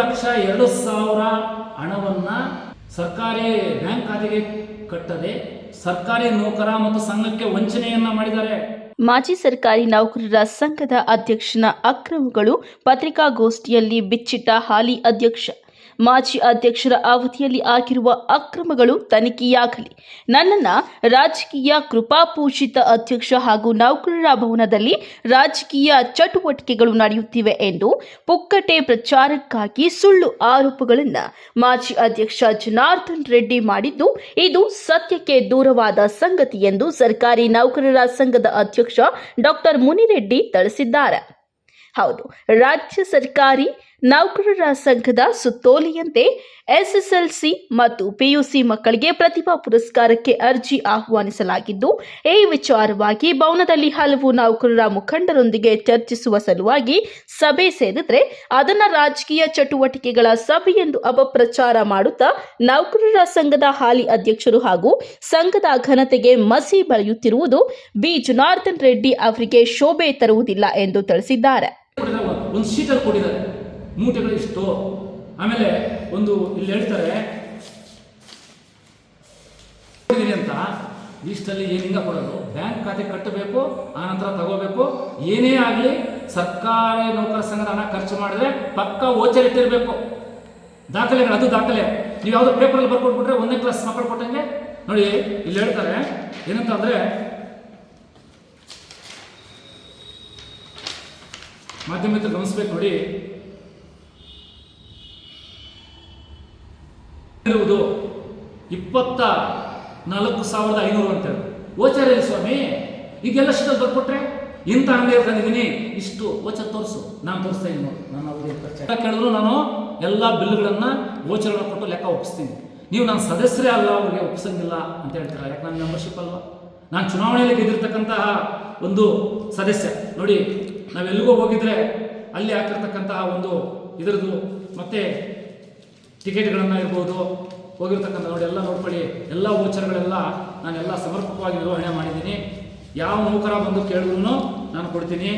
ಲಕ್ಷ ಎರಡು ಸಾವಿರ ಹಣವನ್ನ ಸರ್ಕಾರಿ ಬ್ಯಾಂಕ್ ಖಾತೆಗೆ ಕಟ್ಟದೆ ಸರ್ಕಾರಿ ನೌಕರ ಮತ್ತು ಸಂಘಕ್ಕೆ ವಂಚನೆಯನ್ನ ಮಾಡಿದ್ದಾರೆ. ಮಾಜಿ ಸರ್ಕಾರಿ ನೌಕರರ ಸಂಘದ ಅಧ್ಯಕ್ಷನ ಅಕ್ರಮಗಳು ಪತ್ರಿಕಾಗೋಷ್ಠಿಯಲ್ಲಿ ಬಿಚ್ಚಿಟ್ಟ ಹಾಲಿ ಅಧ್ಯಕ್ಷ ಮಾಜಿ ಅಧ್ಯಕ್ಷರ ಅವಧಿಯಲ್ಲಿ ಆಗಿರುವ ಅಕ್ರಮಗಳು ತನಿಖೆಯಾಗಲಿ. ನನ್ನನ್ನ ರಾಜಕೀಯ ಕೃಪಾಪೂಜಿತ ಅಧ್ಯಕ್ಷ ಹಾಗೂ ನೌಕರರ ಭವನದಲ್ಲಿ ರಾಜಕೀಯ ಚಟುವಟಿಕೆಗಳು ನಡೆಯುತ್ತಿವೆ ಎಂದು ಪುಕ್ಕಟೆ ಪ್ರಚಾರಕ್ಕಾಗಿ ಸುಳ್ಳು ಆರೋಪಗಳನ್ನು ಮಾಜಿ ಅಧ್ಯಕ್ಷ ಜನಾರ್ದನ್ ರೆಡ್ಡಿ ಮಾಡಿದ್ದು, ಇದು ಸತ್ಯಕ್ಕೆ ದೂರವಾದ ಸಂಗತಿ ಎಂದು ಸರ್ಕಾರಿ ನೌಕರರ ಸಂಘದ ಅಧ್ಯಕ್ಷ ಡಾಕ್ಟರ್ ಮುನಿರೆಡ್ಡಿ ತಿಳಿಸಿದ್ದಾರೆ. ಹೌದು, ರಾಜ್ಯ ಸರ್ಕಾರಿ ನೌಕರರ ಸಂಘದ ಸುತ್ತೋಲೆಯಂತೆ ಎಸ್ಎಸ್ಎಲ್ಸಿ ಮತ್ತು ಪಿಯುಸಿ ಮಕ್ಕಳಿಗೆ ಪ್ರತಿಭಾ ಪುರಸ್ಕಾರಕ್ಕೆ ಅರ್ಜಿ ಆಹ್ವಾನಿಸಲಾಗಿದ್ದು, ಈ ವಿಚಾರವಾಗಿ ಭವನದಲ್ಲಿ ಹಲವು ನೌಕರರ ಮುಖಂಡರೊಂದಿಗೆ ಚರ್ಚಿಸುವ ಸಲುವಾಗಿ ಸಭೆ ಸೇರಿದ್ರೆ ಅದನ್ನ ರಾಜಕೀಯ ಚಟುವಟಿಕೆಗಳ ಸಭೆ ಎಂದು ಅಪಪ್ರಚಾರ ಮಾಡುತ್ತಾ ನೌಕರರ ಸಂಘದ ಹಾಲಿ ಅಧ್ಯಕ್ಷರು ಹಾಗೂ ಸಂಘದ ಘನತೆಗೆ ಮಸಿ ಬಳಿಯುತ್ತಿರುವುದು ಬಿ ಜನಾರ್ದನ್ ರೆಡ್ಡಿ ಅವರಿಗೆ ಶೋಭೆ ತರುವುದಿಲ್ಲ ಎಂದು ತಿಳಿಸಿದ್ದಾರೆ. ಒಂದು ಶೀಟರ್ ಕೊಟ್ಟಿದ್ದಾರೆ. ಮೂಟೆಗಳು ಇಷ್ಟು ಆಮೇಲೆ ಒಂದು ಇಲ್ಲಿ ಹೇಳ್ತಾರೆ ಅಂತ. ಇಷ್ಟಲ್ಲಿ ಏನಿಂಗ ಕೊಡೋದು? ಬ್ಯಾಂಕ್ ಖಾತೆ ಕಟ್ಟಬೇಕು ಆನಂತರ ತಗೋಬೇಕು. ಏನೇ ಆಗಲಿ ಸರ್ಕಾರಿ ನೌಕರ ಸಂಘದ ಹಣ ಖರ್ಚು ಮಾಡಿದ್ರೆ ಪಕ್ಕ ಓಚರ್ ಇಟ್ಟಿರಬೇಕು ದಾಖಲೆಗಳು ಅದು ದಾಖಲೆ. ನೀವು ಯಾವುದೋ ಪೇಪರಲ್ಲಿ ಬರ್ಕೊಟ್ಬಿಟ್ರೆ ಒಂದನೇ ಕ್ಲಾಸ್ ಮಕ್ಕಳು ಕೊಟ್ಟಂಗೆ. ನೋಡಿ, ಇಲ್ಲಿ ಹೇಳ್ತಾರೆ, ಏನಂತ ಅಂದರೆ, ಮಾಧ್ಯಮ ಗಮನಿಸ್ಬೇಕು ನೋಡಿ. ಇರುವುದು ಇಪ್ಪತ್ತ ನಾಲ್ಕು ಸಾವಿರದ ಐನೂರು ಅಂತ ಹೇಳಿ ಓಚರ್ ಎಲ್ಲಿ ಸ್ವಾಮಿ, ಈಗೆಲ್ಲ ಶಿಕ್ಷಣ ಬರ್ಕೊಟ್ರೆ ಇಂಥ ಅಂಗಡಿ ತಂದಿದ್ದೀನಿ ಇಷ್ಟು ಓಚ ತೋರಿಸು. ನಾನು ತೋರಿಸ್ತಾ ಇದ್ದೀನಿ ನನ್ನ ಅವಧಿ ಖರ್ಚು ಕೇಳಿದ್ರು ನಾನು ಎಲ್ಲ ಬಿಲ್ಗಳನ್ನು ಓಚರಣೆ ಕೊಟ್ಟು ಲೆಕ್ಕ ಒಪ್ಪಿಸ್ತೀನಿ ನೀವು ನಾನು ಸದಸ್ಯರೇ ಅಲ್ಲ, ಅವ್ರಿಗೆ ಒಪ್ಪಿಸಂಗಿಲ್ಲ ಅಂತ ಹೇಳ್ತಾರೆ? ಯಾಕೆ ನಾನು ಮೆಂಬರ್ಶಿಪ್ ಅಲ್ವ? ನಾನು ಚುನಾವಣೆಯಲ್ಲಿ ಗೆದ್ದಿರ್ತಕ್ಕಂತಹ ಒಂದು ಸದಸ್ಯ. ನೋಡಿ, ನಾವೆಲ್ಲಿಗೋ ಹೋಗಿದ್ರೆ ಅಲ್ಲಿ ಹಾಕಿರ್ತಕ್ಕಂತಹ ಒಂದು ಇದರದ್ದು. ಮತ್ತೆ ಟಿಕೆಟ್ಗಳನ್ನು ಇರ್ಬೋದು ಹೋಗಿರ್ತಕ್ಕಂಥ ನೋಡಿ ಎಲ್ಲ ನೋಡ್ಕೊಳ್ಳಿ, ಎಲ್ಲ ಓಚರ್ಗಳೆಲ್ಲ ನಾನೆಲ್ಲ ಸಮರ್ಪಕವಾಗಿ ನಿರ್ವಹಣೆ ಮಾಡಿದ್ದೀನಿ. ಯಾವ ನೌಕರ ಬಂದು ಕೇಳಿದ್ರು ನಾನು ಕೊಡ್ತೀನಿ.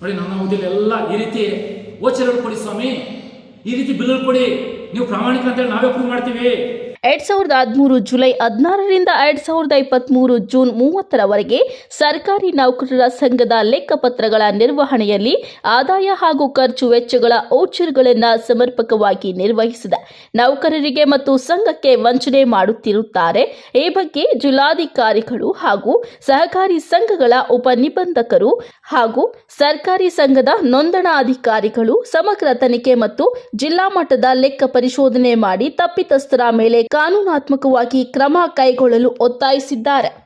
ನೋಡಿ, ನನ್ನ ಅವಧಿಯಲ್ಲಿ ಎಲ್ಲ ಈ ರೀತಿ ಓಚರ್ಗಳು ಕೊಡಿ ಸ್ವಾಮಿ. ಈ ರೀತಿ ಬಿಲ್ಗಳು ಕೊಡಿ. ನೀವು ಪ್ರಾಮಾಣಿಕ ಅಂತೇಳಿ ನಾವೇ ಪ್ರೂವ್ ಮಾಡ್ತೀವಿ. ಎರಡ್ ಸಾವಿರದ ಹದಿಮೂರು ಜುಲೈ ಹದಿನಾರರಿಂದ ಎರಡ್ ಸಾವಿರದ ಇಪ್ಪತ್ತ್ಮೂರು ಜೂನ್ ಮೂವತ್ತರವರೆಗೆ ಸರ್ಕಾರಿ ನೌಕರರ ಸಂಘದ ಲೆಕ್ಕಪತ್ರಗಳ ನಿರ್ವಹಣೆಯಲ್ಲಿ ಆದಾಯ ಹಾಗೂ ಖರ್ಚು ವೆಚ್ಚಗಳ ಔಚರ್ಗಳನ್ನು ಸಮರ್ಪಕವಾಗಿ ನಿರ್ವಹಿಸಿದೆ ನೌಕರರಿಗೆ ಮತ್ತು ಸಂಘಕ್ಕೆ ವಂಚನೆ ಮಾಡುತ್ತಿರುತ್ತಾರೆ. ಈ ಬಗ್ಗೆ ಜಿಲ್ಲಾಧಿಕಾರಿಗಳು ಹಾಗೂ ಸಹಕಾರಿ ಸಂಘಗಳ ಉಪನಿಬಂಧಕರು ಹಾಗೂ ಸರ್ಕಾರಿ ಸಂಘದ ನೋಂದಣಾಧಿಕಾರಿಗಳು ಸಮಗ್ರ ತನಿಖೆ ಮತ್ತು ಜಿಲ್ಲಾ ಮಟ್ಟದ ಲೆಕ್ಕ ಪರಿಶೋಧನೆ ಮಾಡಿ ತಪ್ಪಿತಸ್ಥರ ಮೇಲೆ ಕಾನೂನಾತ್ಮಕವಾಗಿ ಕ್ರಮ ಕೈಗೊಳ್ಳಲು ಒತ್ತಾಯಿಸಿದ್ದಾರೆ.